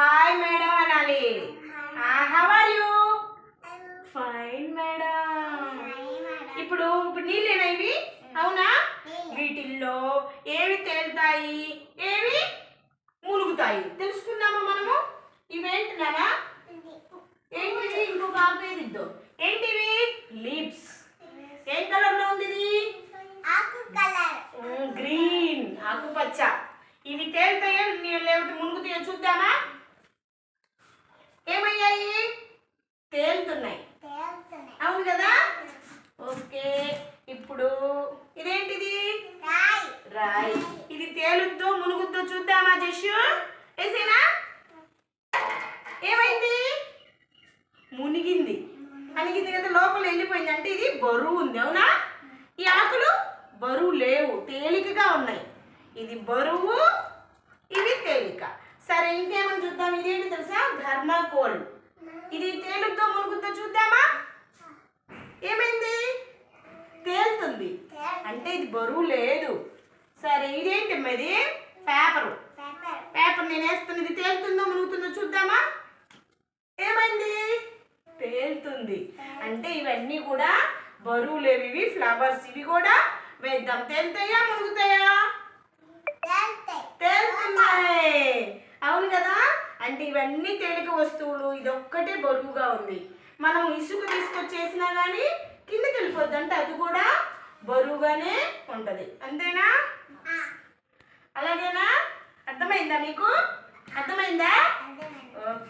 Hi madam అనాలి how are you fine madam ఇప్పుడు ఇప్పుడు నీళ్ళేనా ఇవి అవునా? వీటిల్లో ఏవి తేలుతాయి? ఏవి మునుగుతాయి? తెలుసుకుందామా మనము? ఇవేంటి నానా? ఏంటిది? ఇంకొక ఆపేది ఇద్దాం ఏంటివి? లిప్స్ ఏ కలర్. లో ఉంది గ్రీన్ ఆకుపచ్చ. ఇవి తేలుతాయో నీ- లేకపోతే మునుగుతాయో చూద్దామా ఏమయ్యాయి తేలుతున్నాయి అవును కదా ఓకే ఇప్పుడు ఇదేంటిది రాయి. ఇది తేలుద్దో మునుగుద్దో చూద్దామా జషు? వేసేనా? ఏమైంది? మునిగింది. అనిగింది కదా లోపల వెళ్ళిపోయింది. అంటే ఇది బరువు ఉంది అవునా? ఈ ఆకులు బరువు లేవు తేలికగా ఉన్నాయి. ఇది బరువు ఇది తేలిక. సరే ఇంకేమని చూద్దాం? ఇదేంటి తెలుసా? ధర్మాకోల్. ఇది తేలుద్దో మునుగుద్దో చూద్దామా? ఏమైంది? తేలుతుంది. అంటే ఇది బరువు లేదు. సరే ఇదేంటి ఇది? పేపరు. పేపర్. నేను వేస్తున్నది తేలుతుందో మునుగుతుందో చూద్దామా? ఏమైంది? తేలుతుంది. అంటే ఇవన్నీ కూడా బరువు లేవు ఇవి? ఫ్లవర్స్ ఇవి కూడా వేద్దాం. తేలుతాయా? మునుగుతాయా? తేలుతున్నాయి. అవును కదా? అంటే ఇవన్నీ తేలిక వస్తువులు ఇది ఒక్కటే బరువుగా ఉంది. మనం ఇసుక తీసుకొచ్చేసినా కానీ కిందకి వెళ్ళిపోద్ది అంటే అది కూడా బరువుగానే ఉంటది అంతేనా? అలాగేనా? అర్థమైందా మీకు? అర్థమైందా. ఓకే.